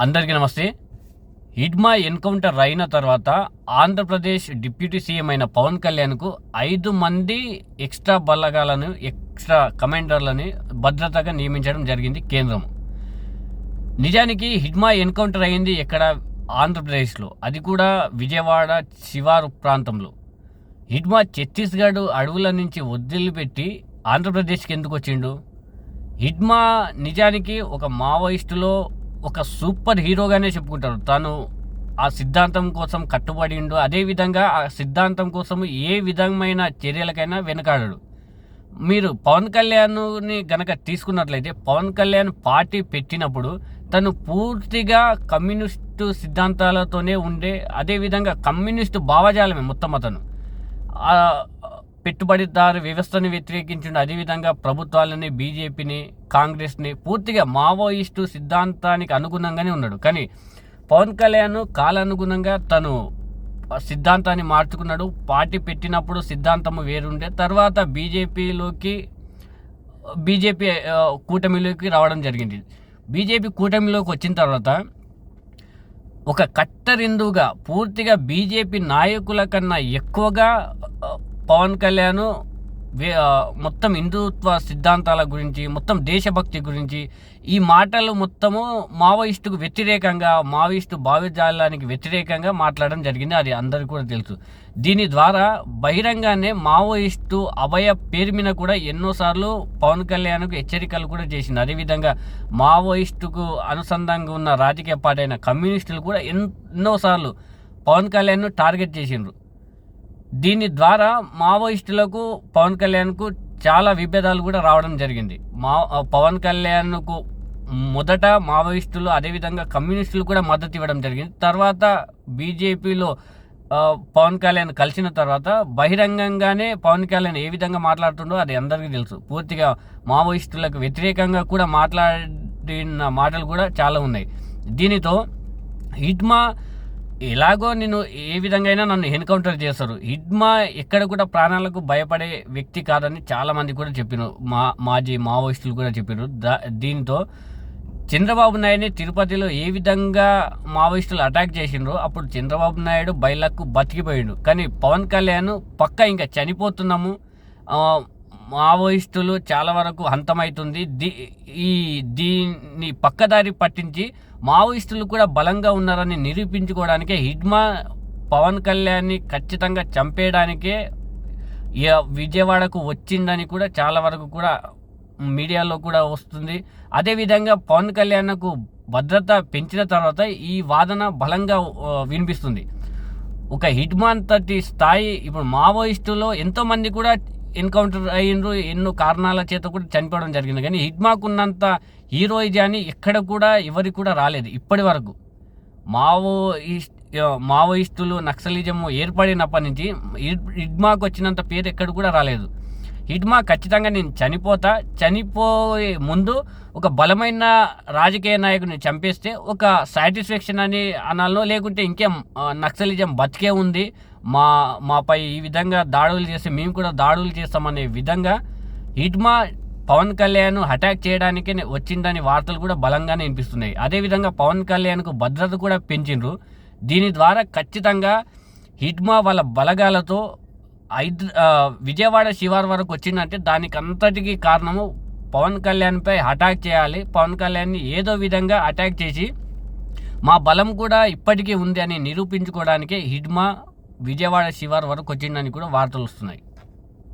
అందరికీ నమస్తే. హిడ్మా ఎన్కౌంటర్ అయిన తర్వాత ఆంధ్రప్రదేశ్ డిప్యూటీ సీఎం అయిన పవన్ కళ్యాణ్కు ఐదు మంది ఎక్స్ట్రా బలగాలను ఎక్స్ట్రా కమాండర్లని భద్రతగా నియమించడం జరిగింది కేంద్రం. నిజానికి హిడ్మా ఎన్కౌంటర్ అయింది ఎక్కడ? ఆంధ్రప్రదేశ్లో. అది కూడా విజయవాడ శివారు ప్రాంతంలో. హిడ్మా ఛత్తీస్గఢ్ అడవుల నుంచి వదిలిపెట్టి ఆంధ్రప్రదేశ్కి ఎందుకు వచ్చిండు? హిడ్మా నిజానికి ఒక మావోయిస్టులో ఒక సూపర్ హీరోగానే చెప్పుకుంటారు. తను ఆ సిద్ధాంతం కోసం కట్టుబడిండు అదేవిధంగా ఆ సిద్ధాంతం కోసం ఏ విధమైన చర్యలకైనా వెనకాడడు. మీరు పవన్ కళ్యాణ్ని గనక తీసుకున్నట్లయితే పవన్ కళ్యాణ్ పార్టీ పెట్టినప్పుడు తను పూర్తిగా కమ్యూనిస్టు సిద్ధాంతాలతోనే ఉండే అదేవిధంగా కమ్యూనిస్టు భావజాలమే మొత్తం అతను. పెట్టుబడిదారు వ్యవస్థను వ్యతిరేకించిన అదేవిధంగా ప్రభుత్వాలని బీజేపీని కాంగ్రెస్ని పూర్తిగా మావోయిస్టు సిద్ధాంతానికి అనుగుణంగానే ఉన్నాడు. కానీ పవన్ కళ్యాణ్ కాలానుగుణంగా తను సిద్ధాంతాన్ని మార్చుకున్నాడు. పార్టీ పెట్టినప్పుడు సిద్ధాంతము వేరుండే తర్వాత బీజేపీలోకి బీజేపీ కూటమిలోకి రావడం జరిగింది. బీజేపీ కూటమిలోకి వచ్చిన తర్వాత ఒక కట్టరిందుగా పూర్తిగా బీజేపీ నాయకుల కన్నా ఎక్కువగా పవన్ కళ్యాణ్ మొత్తం హిందుత్వ సిద్ధాంతాల గురించి మొత్తం దేశభక్తి గురించి ఈ మాటలు మొత్తము మావోయిస్టుకు వ్యతిరేకంగా మావోయిస్టు భావజాలానికి వ్యతిరేకంగా మాట్లాడడం జరిగింది. అది అందరికీ కూడా తెలుసు. దీని ద్వారా బహిరంగానే మావోయిస్టు అభయ పేరు మీద కూడా ఎన్నోసార్లు పవన్ కళ్యాణ్కు హెచ్చరికలు కూడా చేసింది. అదేవిధంగా మావోయిస్టుకు అనుసంధానంగా ఉన్న రాజకీయ పార్టీ అయిన కమ్యూనిస్టులు కూడా ఎన్నోసార్లు పవన్ కళ్యాణ్ను టార్గెట్ చేసిండ్రు. దీని ద్వారా మావోయిస్టులకు పవన్ కళ్యాణ్కు చాలా విభేదాలు కూడా రావడం జరిగింది. మా పవన్ కళ్యాణ్కు మొదట మావోయిస్టులు అదేవిధంగా కమ్యూనిస్టులు కూడా మద్దతు ఇవ్వడం జరిగింది. తర్వాత బీజేపీలో పవన్ కళ్యాణ్ కలిసిన తర్వాత బహిరంగంగానే పవన్ కళ్యాణ్ ఏ విధంగా మాట్లాడుతుండో అది అందరికీ తెలుసు. పూర్తిగా మావోయిస్టులకు వ్యతిరేకంగా కూడా మాట్లాడిన మాటలు కూడా చాలా ఉన్నాయి. దీనితో హిట్మా ఎలాగో నేను ఏ విధంగా అయినా నన్ను ఎన్కౌంటర్ చేస్తారు. హిడ్మా ఎక్కడ కూడా ప్రాణాలకు భయపడే వ్యక్తి కాదని చాలా మంది కూడా చెప్పారు మా మాజీ మావోయిస్టులు కూడా చెప్పారు దీంతో చంద్రబాబు నాయుడిని తిరుపతిలో ఏ విధంగా మావోయిస్టులు అటాక్ చేసిండ్రో అప్పుడు చంద్రబాబు నాయుడు బయలకు బతికిపోయిండు. కానీ పవన్ కళ్యాణ్ పక్క ఇంకా చనిపోతున్నాము. మావోయిస్టులు చాలా వరకు హంతమవుతుంది దీ ఈ దీన్ని పక్కదారి పట్టించి మావోయిస్టులు కూడా బలంగా ఉన్నారని నిరూపించుకోవడానికే హిడ్మా పవన్ కళ్యాణ్ని ఖచ్చితంగా చంపేయడానికే ఇక విజయవాడకు వచ్చిందని కూడా చాలా వరకు కూడా మీడియాలో కూడా వస్తుంది. అదేవిధంగా పవన్ కళ్యాణ్కు భద్రత పెంచిన తర్వాత ఈ వాదన బలంగా వినిపిస్తుంది. ఒక హిట్మాన్ తటి స్థాయి ఇప్పుడు మావోయిస్టులో ఎంతోమంది కూడా ఎన్కౌంటర్ అయ్యిండ్రు ఎన్నో కారణాల చేత కూడా చనిపోవడం జరిగింది. కానీ హిట్మాకున్నంత హీరోయిజాన్ని ఎక్కడ కూడా ఎవరికి కూడా రాలేదు ఇప్పటి వరకు. మావోయిస్ట్ మావోయిస్టులు నక్సలిజం ఏర్పడినప్పటి నుంచి హిడ్మాకు వచ్చినంత పేరు ఎక్కడ కూడా రాలేదు. హిడ్మా ఖచ్చితంగా నేను చనిపోతా. చనిపోయే ముందు ఒక బలమైన రాజకీయ నాయకుని చంపేస్తే ఒక సాటిస్ఫాక్షన్ అని అనాలో లేకుంటే ఇంకేం నక్సలిజం బతికే ఉంది. మా మాపై ఈ విధంగా దాడులు చేసి మేము కూడా దాడులు చేస్తామనే విధంగా హిట్మా పవన్ కళ్యాణ్ అటాక్ చేయడానికి వచ్చిందని వార్తలు కూడా బలంగానే వినిపిస్తున్నాయి. అదేవిధంగా పవన్ కళ్యాణ్కు భద్రత కూడా పెంచిండ్రు. దీని ద్వారా ఖచ్చితంగా హిట్మా వాళ్ళ బలగాలతో హైద్ విజయవాడ శివారు వరకు వచ్చిందంటే దానికి అంతటికి కారణము పవన్ కళ్యాణ్పై అటాక్ చేయాలి. పవన్ కళ్యాణ్ని ఏదో విధంగా అటాక్ చేసి మా బలం కూడా ఇప్పటికీ ఉంది అని నిరూపించుకోవడానికి హిడ్మా విజయవాడ శివారు వరకు వచ్చిందని కూడా వార్తలు వస్తున్నాయి.